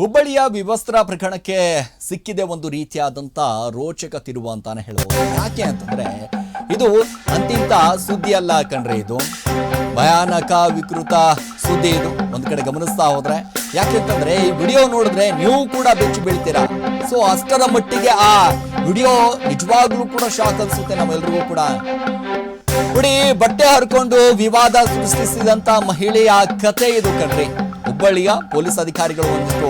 ಹುಬ್ಬಳ್ಳಿಯ ವಿವಸ್ತ್ರ ಪ್ರಕರಣಕ್ಕೆ ಸಿಕ್ಕಿದೆ ಒಂದು ರೀತಿಯಾದಂಥ ರೋಚಕ ತಿರುವು ಅಂತಾನೆ ಹೇಳ್ಬೋದು ಯಾಕೆ ಅಂತಂದ್ರೆ ಇದು ಅಂತಿಂತ ಸುದ್ದಿ ಅಲ್ಲ ಕಣ್ರಿ ಇದು. ಭಯಾನಕ ವಿಕೃತ ಸುದ್ದಿ ಇದು. ಒಂದ್ ಕಡೆ ಗಮನಿಸ್ತಾ ಹೋದ್ರೆ ಯಾಕೆಂತಂದ್ರೆ ಈ ವಿಡಿಯೋ ನೋಡಿದ್ರೆ ನೀವು ಕೂಡ ಬೆಚ್ಚಿ ಬೀಳ್ತೀರಾ. ಸೊ ಅಷ್ಟರ ಮಟ್ಟಿಗೆ ಆ ವಿಡಿಯೋ ನಿಜವಾಗ್ಲೂ ಕೂಡ ಶಾಕ್ ಅನ್ಸುತ್ತೆ ನಮ್ಮೆಲ್ರಿಗೂ ಕೂಡ. ನೋಡಿ ಬಟ್ಟೆ ಹರ್ಕೊಂಡು ವಿವಾದ ಸೃಷ್ಟಿಸಿದಂತ ಮಹಿಳೆಯ ಕತೆ ಇದು ಕಣ್ರಿ. ಹುಬ್ಬಳ್ಳಿಯ ಪೊಲೀಸ್ ಅಧಿಕಾರಿಗಳು ಒಂದಿಷ್ಟು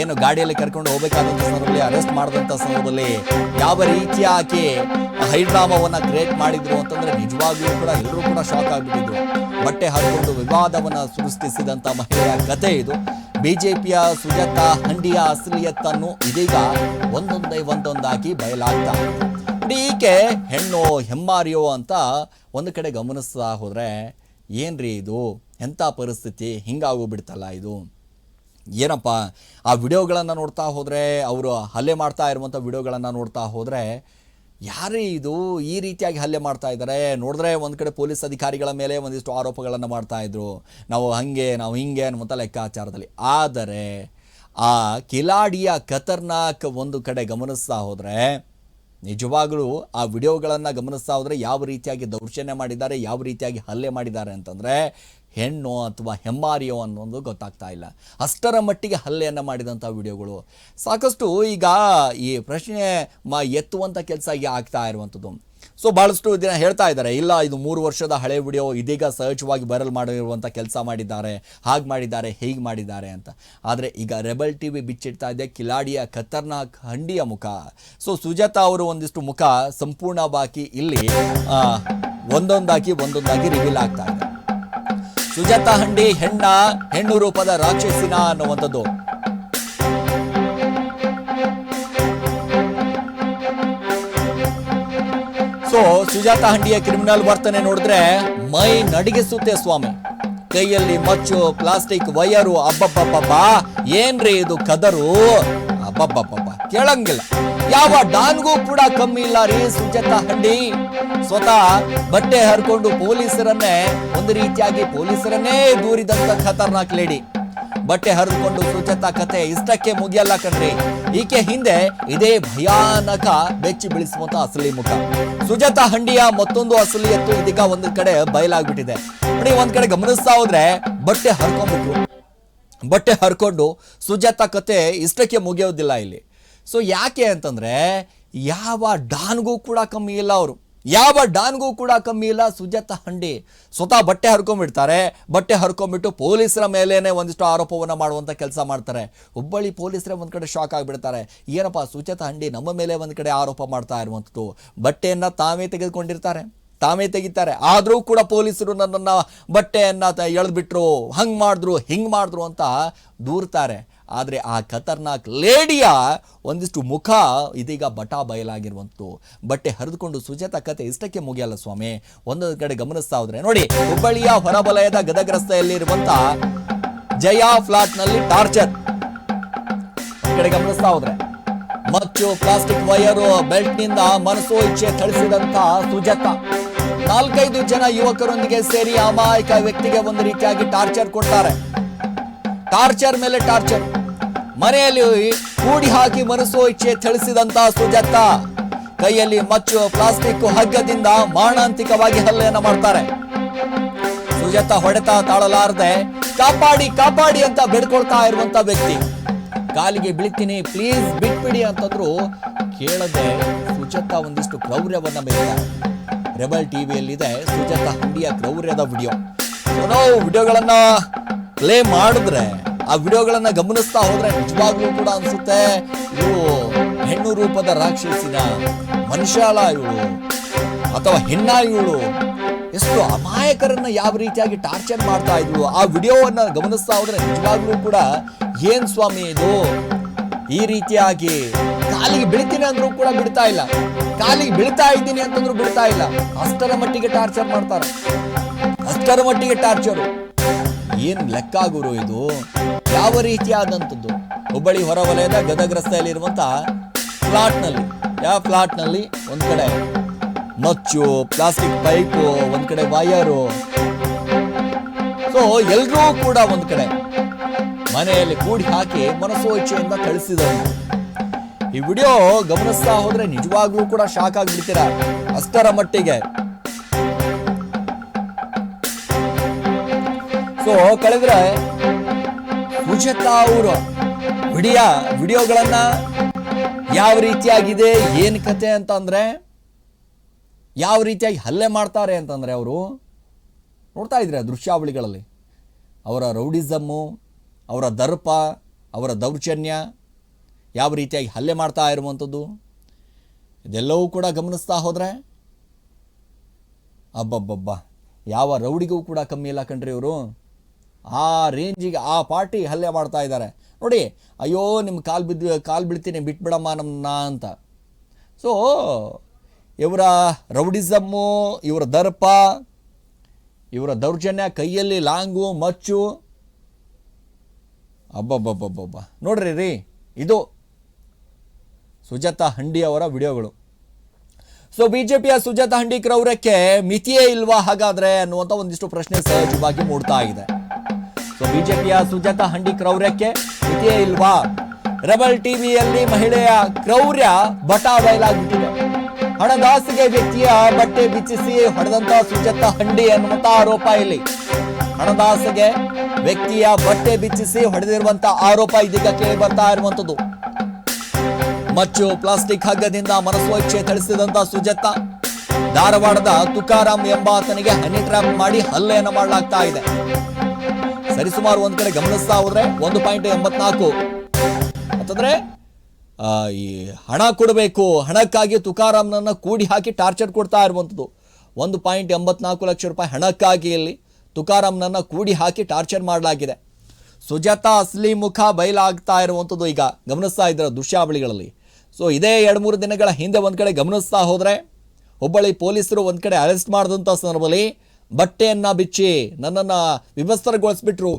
ಏನು ಗಾಡಿಯಲ್ಲಿ ಕರ್ಕೊಂಡು ಹೋಗಬೇಕಾದಂತ ಸಂದರ್ಭದಲ್ಲಿ ಅರೆಸ್ಟ್ ಮಾಡಿದಂತ ಸಂದರ್ಭದಲ್ಲಿ ಯಾವ ರೀತಿಯ ಆಕೆ ಹೈಡ್ರಾಮವನ್ನ ಕ್ರಿಯೇಟ್ ಮಾಡಿದ್ರು ಅಂತಂದ್ರೆ ನಿಜವಾಗ್ಲೂ ಕೂಡ ಎಲ್ಲರೂ ಕೂಡ ಶಾಕ್ ಆಗಿಬಿಟ್ಟಿದ್ರು. ಬಟ್ಟೆ ಹಾಕಿಕೊಂಡು ವಿವಾದವನ್ನ ಸೃಷ್ಟಿಸಿದಂಥ ಮಹಿಳೆಯ ಕತೆ ಇದು. ಬಿಜೆಪಿಯ ಸುಜಾತಾ ಹಂಡಿಯ ಅಸಲಿಯತ್ತನ್ನು ಇದೀಗ ಒಂದೊಂದೇ ಒಂದೊಂದಾಗಿ ಬಯಲಾಗ್ತಾ ಈಕೆ ಹೆಣ್ಣು ಹೆಮ್ಮಾರಿಯೋ ಅಂತ ಒಂದು ಕಡೆ ಗಮನಿಸ್ತಾ ಹೋದರೆ, ಏನ್ರಿ ಇದು? ಎಂಥ ಪರಿಸ್ಥಿತಿ? ಹಿಂಗಾಗೋಗ್ಬಿಡ್ತಲ್ಲ ಇದು? ಏನಪ್ಪ, ಆ ವಿಡಿಯೋಗಳನ್ನು ನೋಡ್ತಾ ಹೋದರೆ, ಅವರು ಹಲ್ಲೆ ಮಾಡ್ತಾ ಇರುವಂಥ ವಿಡಿಯೋಗಳನ್ನು ನೋಡ್ತಾ ಹೋದರೆ, ಯಾರೇ ಇದು? ಈ ರೀತಿಯಾಗಿ ಹಲ್ಲೆ ಮಾಡ್ತಾ ಇದ್ದಾರೆ ನೋಡಿದ್ರೆ ಒಂದು ಕಡೆ ಪೊಲೀಸ್ ಅಧಿಕಾರಿಗಳ ಮೇಲೆ ಒಂದಿಷ್ಟು ಆರೋಪಗಳನ್ನು ಮಾಡ್ತಾ ಇದ್ರು. ನಾವು ಹಾಗೆ, ನಾವು ಹಿಂಗೆ ಅನ್ನುವಂಥ ಲೆಕ್ಕಾಚಾರದಲ್ಲಿ. ಆದರೆ, ಆ ಕಿಲಾಡಿಯ ಖತರ್ನಾಕ್ ಒಂದು ಕಡೆ ಗಮನಿಸ್ತಾ ಹೋದರೆ, ನಿಜವಾಗಲೂ ಆ ವಿಡಿಯೋಗಳನ್ನು ಗಮನಿಸ್ತಾ ಹೋದರೆ ಯಾವ ರೀತಿಯಾಗಿ ದೌರ್ಜನ್ಯ ಮಾಡಿದ್ದಾರೆ, ಯಾವ ರೀತಿಯಾಗಿ ಹಲ್ಲೆ ಮಾಡಿದ್ದಾರೆ ಅಂತಂದರೆ ಹೆಣ್ಣು ಅಥವಾ ಹೆಮ್ಮಾರಿಯೋ ಅನ್ನೋದು ಗೊತ್ತಾಗ್ತಾ ಇಲ್ಲ. ಅಷ್ಟರ ಮಟ್ಟಿಗೆ ಹಲ್ಲೆಯನ್ನು ಮಾಡಿದಂಥ ವಿಡಿಯೋಗಳು. ಸಾಕಷ್ಟು ಈಗ ಈ ಪ್ರಶ್ನೆ ಮ ಎತ್ತುವಂಥ ಕೆಲಸ ಈಗ ಆಗ್ತಾ ಇರುವಂಥದ್ದು ಸೊ ಭಾಳಷ್ಟು ದಿನ ಹೇಳ್ತಾ ಇದ್ದಾರೆ, ಇಲ್ಲ, ಇದು ಮೂರು ವರ್ಷದ ಹಳೆ ವಿಡಿಯೋ, ಇದೀಗ ಸಹಜವಾಗಿ ಬರಲ್ ಮಾಡಿರುವಂಥ ಕೆಲಸ ಮಾಡಿದ್ದಾರೆ, ಹಾಗೆ ಮಾಡಿದ್ದಾರೆ, ಹೀಗೆ ಮಾಡಿದ್ದಾರೆ ಅಂತ. ಆದರೆ ಈಗ ರೆಬಲ್ ಟಿ ವಿ ಬಿಚ್ಚಿಡ್ತಾ ಇದೆ, ಕಿಲಾಡಿಯ ಖತರ್ನಾಕ್ ಹಂಡಿಯ ಮುಖ. ಸೊ ಸುಜಾತಾ ಅವರು ಒಂದಿಷ್ಟು ಮುಖ ಸಂಪೂರ್ಣ ಬಾಕಿ ಇಲ್ಲಿ ಒಂದೊಂದಾಗಿ ಒಂದೊಂದಾಗಿ ರಿವೀಲ್ ಆಗ್ತಾ ಇದೆ. ಸುಜಾತಾ ಹಂಡಿ ಹೆಣ್ಣ ಹೆಣ್ಣು ರೂಪದ ರಾಕ್ಷಸಿನ ಅನ್ನುವಂಥದ್ದು. ಸೊ ಸುಜಾತ ಹಂಡಿಯ ಕ್ರಿಮಿನಲ್ ವರ್ತನೆ ನೋಡಿದ್ರೆ ಮೈ ನಡಿಗಿಸುತ್ತೆ ಸ್ವಾಮಿ. ಕೈಯಲ್ಲಿ ಮಚ್ಚು ಪ್ಲಾಸ್ಟಿಕ್ ವಯರು ಅಬ್ಬಬ್ಬಬ್ಬಬ್ಬ, ಏನ್ರಿ ಇದು ಕದರು? ಅಬ್ಬಬ್ಬಬ್ಬಬ್ಬ, ಕೇಳಂಗಿಲ್ಲ. ಯಾವ ಡಾನ್ಗೂ ಕೂಡ ಕಮ್ಮಿ ಇಲ್ಲ ರೀ ಸುಜಾತ ಹಂಡಿ. ಸ್ವತಃ ಬಟ್ಟೆ ಹರ್ಕೊಂಡು ಪೊಲೀಸರನ್ನೇ, ಒಂದು ರೀತಿಯಾಗಿ ಪೊಲೀಸರನ್ನೇ ದೂರಿದಂತ ಖತರ್ನಾಕ್ ಲೇಡಿ. ಬಟ್ಟೆ ಹರಿದುಕೊಂಡು ಸುಜಾತಾ ಕತೆ ಇಷ್ಟಕ್ಕೆ ಮುಗಿಯಲ್ಲ ಕಣ್ರಿ. ಈಕೆ ಹಿಂದೆ ಇದೇ ಭಯಾನಕ ಬೆಚ್ಚಿ ಬೀಳಿಸುವಂತ ಅಸಲಿ ಮುಖ. ಸುಜಾತಾ ಹಂಡಿಯ ಮತ್ತೊಂದು ಅಸಲಿಯತ್ತು ಇದೀಗ ಒಂದು ಕಡೆ ಬಯಲಾಗ್ಬಿಟ್ಟಿದೆ. ನೋಡಿ, ಒಂದ್ ಕಡೆ ಗಮನಿಸ್ತಾ ಹೋದ್ರೆ ಬಟ್ಟೆ ಹರ್ಕೊಂಡ್ಬಿಟ್ರು. ಬಟ್ಟೆ ಹರ್ಕೊಂಡು ಸುಜಾತಾ ಕತೆ ಇಷ್ಟಕ್ಕೆ ಮುಗಿಯೋದಿಲ್ಲ ಇಲ್ಲಿ. ಸೊ ಯಾಕೆ ಅಂತಂದರೆ ಯಾವ ಡಾನ್ಗೂ ಕೂಡ ಕಮ್ಮಿ ಇಲ್ಲ ಅವರು. ಯಾವ ಡಾನ್ಗೂ ಕೂಡ ಕಮ್ಮಿ ಇಲ್ಲ ಸುಜಾತ ಹಂಡಿ. ಸ್ವತಃ ಬಟ್ಟೆ ಹರ್ಕೊಂಡ್ಬಿಡ್ತಾರೆ. ಬಟ್ಟೆ ಹರ್ಕೊಂಡ್ಬಿಟ್ಟು ಪೊಲೀಸರ ಮೇಲೇ ಒಂದಿಷ್ಟು ಆರೋಪವನ್ನು ಮಾಡುವಂಥ ಕೆಲಸ ಮಾಡ್ತಾರೆ. ಹುಬ್ಬಳ್ಳಿ ಪೊಲೀಸರೇ ಒಂದು ಕಡೆ ಶಾಕ್ ಆಗಿಬಿಡ್ತಾರೆ. ಏನಪ್ಪ ಸುಜಾತ ಹಂಡಿ ನಮ್ಮ ಮೇಲೆ ಒಂದು ಕಡೆ ಆರೋಪ ಮಾಡ್ತಾ ಇರುವಂಥದ್ದು? ಬಟ್ಟೆಯನ್ನು ತಾವೇ ತೆಗೆದುಕೊಂಡಿರ್ತಾರೆ. ತಾವೇ ತೆಗಿತಾರೆ. ಆದರೂ ಕೂಡ ಪೊಲೀಸರು ನನ್ನನ್ನು ಬಟ್ಟೆಯನ್ನು ಎಳೆದ್ಬಿಟ್ರು. ಹಂಗೆ ಮಾಡಿದ್ರು, ಹಿಂಗೆ ಮಾಡಿದ್ರು ಅಂತ ದೂರ್ತಾರೆ. ಆದರೆ ಆ ಖತರ್ನಾಕ್ ಲೇಡಿಯ ಒಂದಿಷ್ಟು ಮುಖ ಇದೀಗ ಬಟಾ ಬಯಲಾಗಿರುವಂತು. ಬಟ್ಟೆ ಹರಿದುಕೊಂಡು ಸುಜಾತ ಕತೆ ಇಷ್ಟಕ್ಕೆ ಮುಗಿಯಲ್ಲ ಸ್ವಾಮಿ. ಒಂದೊಂದು ಕಡೆ ಗಮನಿಸ್ತಾ ಹೋದ್ರೆ ನೋಡಿ, ಹುಬ್ಬಳ್ಳಿಯ ಹೊರವಲಯದ ಗದಗ ರಸ್ತೆಯಲ್ಲಿರುವಂತ ಜಯ ಫ್ಲಾಟ್ನಲ್ಲಿ ಟಾರ್ಚರ್. ಕಡೆ ಗಮನಿಸ್ತಾ ಹೋದ್ರೆ. ಮಚ್ಚು ಪ್ಲಾಸ್ಟಿಕ್ ವೈಯರು ಬೆಲ್ಟ್ನಿಂದ ಮನಸ್ಸು ಇಚ್ಛೆ ಥಳಿಸಿದಂತ ಸುಜಾತ. ನಾಲ್ಕೈದು ಜನ ಯುವಕರೊಂದಿಗೆ ಸೇರಿ ಅಮಾಯಕ ವ್ಯಕ್ತಿಗೆ ಒಂದು ರೀತಿಯಾಗಿ ಟಾರ್ಚರ್ ಕೊಡ್ತಾರೆ. ಟಾರ್ಚರ್ ಮೇಲೆ ಟಾರ್ಚರ್. ಮನೆಯಲ್ಲಿ ಕೂಡಿ ಹಾಕಿ ಮನಸ್ಸು ಇಚ್ಛೆ ಥಳಿಸಿದಂತ ಸುಜಾತ ಕೈಯಲ್ಲಿ ಮಚ್ಚು, ಪ್ಲಾಸ್ಟಿಕ್ ಹಗ್ಗದಿಂದ ಮಾರಣಾಂತಿಕವಾಗಿ ಹಲ್ಲೆಯನ್ನು ಮಾಡ್ತಾರೆ. ಸುಜಾತ ಹೊಡೆತ ತಾಳಲಾರದೆ, ಕಾಪಾಡಿ ಕಾಪಾಡಿ ಅಂತ ಬೇಡ್ಕೊಳ್ತಾ ಇರುವಂತ ವ್ಯಕ್ತಿ. ಕಾಲಿಗೆ ಬೀಳ್ತೀನಿ, ಪ್ಲೀಸ್ ಬಿಟ್ಬಿಡಿ ಅಂತಂದ್ರು ಕೇಳದೆ ಸುಜಾತ ಒಂದಿಷ್ಟು ಕ್ರೌರ್ಯವನ್ನ ಮೇಲಿದ್ದಾರೆ ರೆಬಲ್ ಟಿವಿಯಲ್ಲಿದೆ ಸುಜಾತ ಹಂಡಿಯ ಕ್ರೌರ್ಯದ ವಿಡಿಯೋ. ವಿಡಿಯೋಗಳನ್ನ ಪ್ಲೇ ಮಾಡಿದ್ರೆ ಆ ವಿಡಿಯೋಗಳನ್ನ ಗಮನಿಸ್ತಾ ಹೋದ್ರೆ ನಿಜವಾಗ್ಲೂ ಕೂಡ ಅನ್ಸುತ್ತೆ. ಇವು ಹೆಣ್ಣು ರೂಪದ ರಾಕ್ಷಸಿನ ಮನುಷ್ಯಳ ಇವಳು ಅಥವಾ ಹೆಣ್ಣ ಇವಳು. ಎಷ್ಟು ಅಮಾಯಕರನ್ನ ಯಾವ ರೀತಿಯಾಗಿ ಟಾರ್ಚರ್ ಮಾಡ್ತಾ ಇದ್ವು. ಆ ವಿಡಿಯೋವನ್ನ ಗಮನಿಸ್ತಾ ಹೋದ್ರೆ ನಿಜವಾಗ್ಲೂ ಕೂಡ ಏನ್ ಸ್ವಾಮಿ ಇದು? ಈ ರೀತಿಯಾಗಿ ಕಾಲಿಗೆ ಬೀಳ್ತೀನಿ ಅಂದ್ರೂ ಕೂಡ ಬಿಡ್ತಾ ಇಲ್ಲ. ಕಾಲಿಗೆ ಬೀಳ್ತಾ ಇದ್ದೀನಿ ಅಂತಂದ್ರೂ ಬಿಡ್ತಾ ಇಲ್ಲ. ಅಷ್ಟರ ಮಟ್ಟಿಗೆ ಟಾರ್ಚರ್ ಮಾಡ್ತಾರೆ. ಅಷ್ಟರ ಮಟ್ಟಿಗೆ ಟಾರ್ಚರು. ಏನು ಲೆಕ್ಕ ಗುರು ಇದು? ಯಾವ ರೀತಿಯಾದಂಥದ್ದು? ಹುಬ್ಬಳ್ಳಿ ಹೊರವಲಯದ ಗದಗ ರಸ್ತೆಯಲ್ಲಿರುವಂಥ ಫ್ಲಾಟ್ನಲ್ಲಿ. ಯಾವ ಫ್ಲಾಟ್ನಲ್ಲಿ? ಒಂದು ಕಡೆ ಮಚ್ಚು, ಪ್ಲಾಸ್ಟಿಕ್ ಪೈಪು, ಒಂದು ಕಡೆ ವಯರು. ಸೊ ಎಲ್ಲರೂ ಕೂಡ ಒಂದು ಕಡೆ ಮನೆಯಲ್ಲಿ ಕೂಡಿ ಹಾಕಿ ಮನಸ್ಸು ಇಚ್ಛೆಯಿಂದ ಕಳಿಸಿದನು ಈ ವಿಡಿಯೋ ಗಮನಿಸ್ತಾ ಹೋದ್ರೆ ನಿಜವಾಗ್ಲೂ ಕೂಡ ಶಾಕ್ ಆಗ್ಬಿಡ್ತೀರಾ? ಅಷ್ಟರ ಮಟ್ಟಿಗೆ. ಸೊ ಕಳೆದ್ರೆ ಸುಜತಾ ಅವರು ವಿಡಿಯೋ ವಿಡಿಯೋಗಳನ್ನ ಯಾವ ರೀತಿಯಾಗಿದೆ, ಏನು ಕತೆ ಅಂತಂದ್ರೆ, ಯಾವ ರೀತಿಯಾಗಿ ಹಲ್ಲೆ ಮಾಡ್ತಾರೆ ಅಂತಂದ್ರೆ ಅವರು ನೋಡ್ತಾ ಇದ್ರೆ ದೃಶ್ಯಾವಳಿಗಳಲ್ಲಿ. ಅವರ ರೌಡಿಸಮ್ಮು, ಅವರ ದರ್ಪ, ಅವರ ದೌರ್ಜನ್ಯ ಯಾವ ರೀತಿಯಾಗಿ ಹಲ್ಲೆ ಮಾಡ್ತಾ ಇರುವಂಥದ್ದು ಇದೆಲ್ಲವೂ ಕೂಡ ಗಮನಿಸ್ತಾ ಹೋದರೆ ಅಬ್ಬಬ್ಬಬ್ಬ, ಯಾವ ರೌಡಿಗೂ ಕೂಡ ಕಮ್ಮಿ ಇಲ್ಲ ಕಣ್ರಿ ಇವರು. ಆ ರೇಂಜಿಗೆ ಆ ಪಾರ್ಟಿ ಹಲ್ಲೆ ಮಾಡ್ತಾ ಇದ್ದಾರೆ. ನೋಡಿ, ಅಯ್ಯೋ ನಿಮ್ಮ ಕಾಲು ಬಿದ್ದು, ಕಾಲು ಬಿಡ್ತೀನಿ ಬಿಟ್ಬಿಡಮ್ಮ ನಮ್ಮನ್ನ ಅಂತ. ಸೊ ಇವರ ರೌಡಿಸಮ್ಮು, ಇವರ ದರ್ಪ, ಇವರ ದೌರ್ಜನ್ಯ, ಕೈಯಲ್ಲಿ ಲಾಂಗು, ಮಚ್ಚು. ಅಬ್ಬಬ್ಬಬ್ಬಬ್ಬಬ್ಬ. ನೋಡ್ರಿ ರೀ, ಇದು ಸುಜಾತಾ ಹಂಡಿ ಅವರ ವಿಡಿಯೋಗಳು. ಸೊ ಬಿಜೆಪಿಯ ಸುಜಾತ ಹಂಡಿ ಅವರಕ್ಕೆ ಮಿತಿಯೇ ಇಲ್ವಾ ಹಾಗಾದ್ರೆ ಅನ್ನುವಂಥ ಒಂದಿಷ್ಟು ಪ್ರಶ್ನೆ ಸಹಜವಾಗಿ ಮೂಡ್ತಾ ಇದೆ. ಸೊ ಬಿಜೆಪಿಯ ಸುಜಾತ ಹಂಡಿ ಕ್ರೌರ್ಯಕ್ಕೆ ಇದೆಯೇ ಇಲ್ವಾ? ರೆಬಲ್ ಟಿವಿಯಲ್ಲಿ ಮಹಿಳೆಯ ಕ್ರೌರ್ಯ ಬಟ ಬಯಲಾಗ್ಬಿಟ್ಟಿದೆ ಹಣದಾಸಿಗೆ ವ್ಯಕ್ತಿಯ ಬಟ್ಟೆ ಬಿಚ್ಚಿಸಿ ಹೊಡೆದಂತ ಸುಜಾತ ಹಂಡಿ ಅನ್ನುವಂತ ಆರೋಪ ಇಲ್ಲಿ. ಹಣದಾಸಿಗೆ ವ್ಯಕ್ತಿಯ ಬಟ್ಟೆ ಬಿಚ್ಚಿಸಿ ಹೊಡೆದಿರುವಂತ ಆರೋಪ ಇದೀಗ ಕೇಳಿ ಬರ್ತಾ ಇರುವಂತದ್ದು. ಮಚ್ಚು, ಪ್ಲಾಸ್ಟಿಕ್ ಹಗ್ಗದಿಂದ ಮನಸ್ವಚ್ಛೆ ಥಳಿಸಿದಂತ ಸುಜಾತ ಧಾರವಾಡದ ತುಕಾರಾಮ್ ಎಂಬಾತನಿಗೆ ಹನಿ ಟ್ರ್ಯಾಪ್ ಮಾಡಿ ಹಲ್ಲೆಯನ್ನು ಮಾಡಲಾಗ್ತಾ ಇದೆ. ಸರಿಸುಮಾರು ಒಂದು ಕಡೆ ಗಮನಿಸ್ತಾ ಹೋದ್ರೆ ಒಂದು ಪಾಯಿಂಟ್ ಎಂಬತ್ನಾಲ್ಕು. ಅಂತಂದ್ರೆ ಈ ಹಣ ಕೊಡಬೇಕು, ಹಣಕ್ಕಾಗಿ ತುಕಾರಾಮ್ನನ್ನ ಕೂಡಿ ಹಾಕಿ ಟಾರ್ಚರ್ ಕೊಡ್ತಾ ಇರುವಂಥದ್ದು. ಒಂದು ಪಾಯಿಂಟ್ ಎಂಬತ್ನಾಲ್ಕು ಲಕ್ಷ ರೂಪಾಯಿ ಹಣಕ್ಕಾಗಿ ಇಲ್ಲಿ ತುಕಾರಾಮ್ನನ್ನ ಕೂಡಿ ಹಾಕಿ ಟಾರ್ಚರ್ ಮಾಡಲಾಗಿದೆ. ಸುಜಾತ ಅಸ್ಲಿ ಮುಖ ಬಯಲಾಗ್ತಾ ಇರುವಂಥದ್ದು ಈಗ ಗಮನಿಸ್ತಾ ಇದ್ದಾರೆ ದೃಶ್ಯಾವಳಿಗಳಲ್ಲಿ. ಸೊ ಇದೇ ಎರಡು ಮೂರು ದಿನಗಳ ಹಿಂದೆ ಒಂದು ಕಡೆ ಗಮನಿಸ್ತಾ ಹೋದರೆ, ಹುಬ್ಬಳ್ಳಿ ಪೊಲೀಸರು ಒಂದು ಕಡೆ ಅರೆಸ್ಟ್ ಮಾಡಿದಂಥ ಸಂದರ್ಭದಲ್ಲಿ ಬಟ್ಟೆಯನ್ನು ಬಿಚ್ಚಿ ನನ್ನನ್ನು ವಿಭಸ್ತರಗೊಳಿಸ್ಬಿಟ್ರು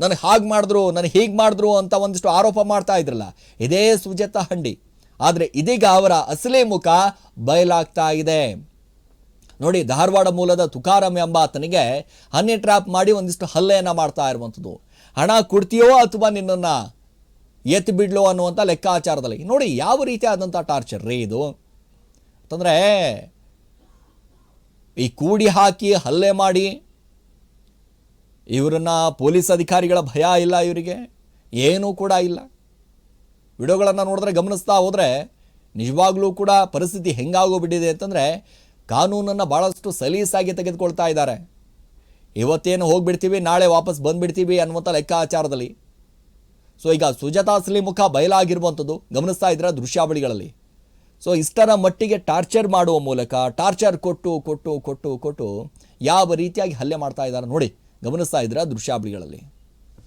ನನಗೆ ಹಾಗೆ ಮಾಡಿದ್ರು ನನಗೆ ಹೀಗೆ ಮಾಡಿದ್ರು ಅಂತ ಒಂದಿಷ್ಟು ಆರೋಪ ಮಾಡ್ತಾ ಇದ್ರಲ್ಲ, ಇದೇ ಸುಜಾತ ಹಂಡಿ. ಆದರೆ ಇದೀಗ ಅವರ ಅಸಲಿ ಮುಖ ಬಯಲಾಗ್ತಾ ಇದೆ. ನೋಡಿ, ಧಾರವಾಡ ಮೂಲದ ತುಕಾರಾಮ್ ಎಂಬ ಆತನಿಗೆ ಹನಿ ಟ್ರ್ಯಾಪ್ ಮಾಡಿ ಒಂದಿಷ್ಟು ಹಲ್ಲೆಯನ್ನು ಮಾಡ್ತಾ ಇರುವಂಥದ್ದು. ಹಣ ಕೊಡ್ತೀಯೋ ಅಥವಾ ನಿನ್ನನ್ನು ಎತ್ತಿ ಬಿಡ್ಲೋ ಅನ್ನುವಂಥ ಲೆಕ್ಕಾಚಾರದಲ್ಲಿ. ನೋಡಿ, ಯಾವ ರೀತಿಯಾದಂಥ ಟಾರ್ಚರ್ ರೀ ಇದು? ಅಂತಂದರೆ ಈ ಕೂಡಿ ಹಾಕಿ ಹಲ್ಲೆ ಮಾಡಿ ಇವರನ್ನ ಪೊಲೀಸ್ ಅಧಿಕಾರಿಗಳ ಭಯ ಇಲ್ಲ ಇವರಿಗೆ, ಏನೂ ಕೂಡ ಇಲ್ಲ. ವಿಡಿಯೋಗಳನ್ನು ನೋಡಿದ್ರೆ ಗಮನಿಸ್ತಾ ಹೋದರೆ ನಿಜವಾಗ್ಲೂ ಕೂಡ ಪರಿಸ್ಥಿತಿ ಹೆಂಗಾಗೋಗ್ಬಿಟ್ಟಿದೆ ಅಂತಂದರೆ ಕಾನೂನನ್ನು ಭಾಳಷ್ಟು ಸಲೀಸಾಗಿ ತೆಗೆದುಕೊಳ್ತಾ ಇದ್ದಾರೆ. ಇವತ್ತೇನು ಹೋಗಿಬಿಡ್ತೀವಿ, ನಾಳೆ ವಾಪಸ್ ಬಂದ್ಬಿಡ್ತೀವಿ ಅನ್ನುವಂಥ ಲೆಕ್ಕಾಚಾರದಲ್ಲಿ. ಸೊ ಈಗ ಸುಜಾತಾ ಅಸಲಿ ಮುಖ ಬಯಲಾಗಿರುವಂಥದ್ದು ಗಮನಿಸ್ತಾ ಇದ್ದರೆ ದೃಶ್ಯಾವಳಿಗಳಲ್ಲಿ? ಸೊ ಇಷ್ಟರ ಮಟ್ಟಿಗೆ ಟಾರ್ಚರ್ ಮಾಡುವ ಮೂಲಕ, ಟಾರ್ಚರ್ ಕೊಟ್ಟು ಕೊಟ್ಟು ಕೊಟ್ಟು ಕೊಟ್ಟು ಯಾವ ರೀತಿಯಾಗಿ ಹಲ್ಲೆ ಮಾಡ್ತಾ ಇದ್ದಾರೆ ನೋಡಿ ಗಮನಿಸ್ತಾ ಇದ್ರೆ ದೃಶ್ಯಾವಳಿಗಳಲ್ಲಿ.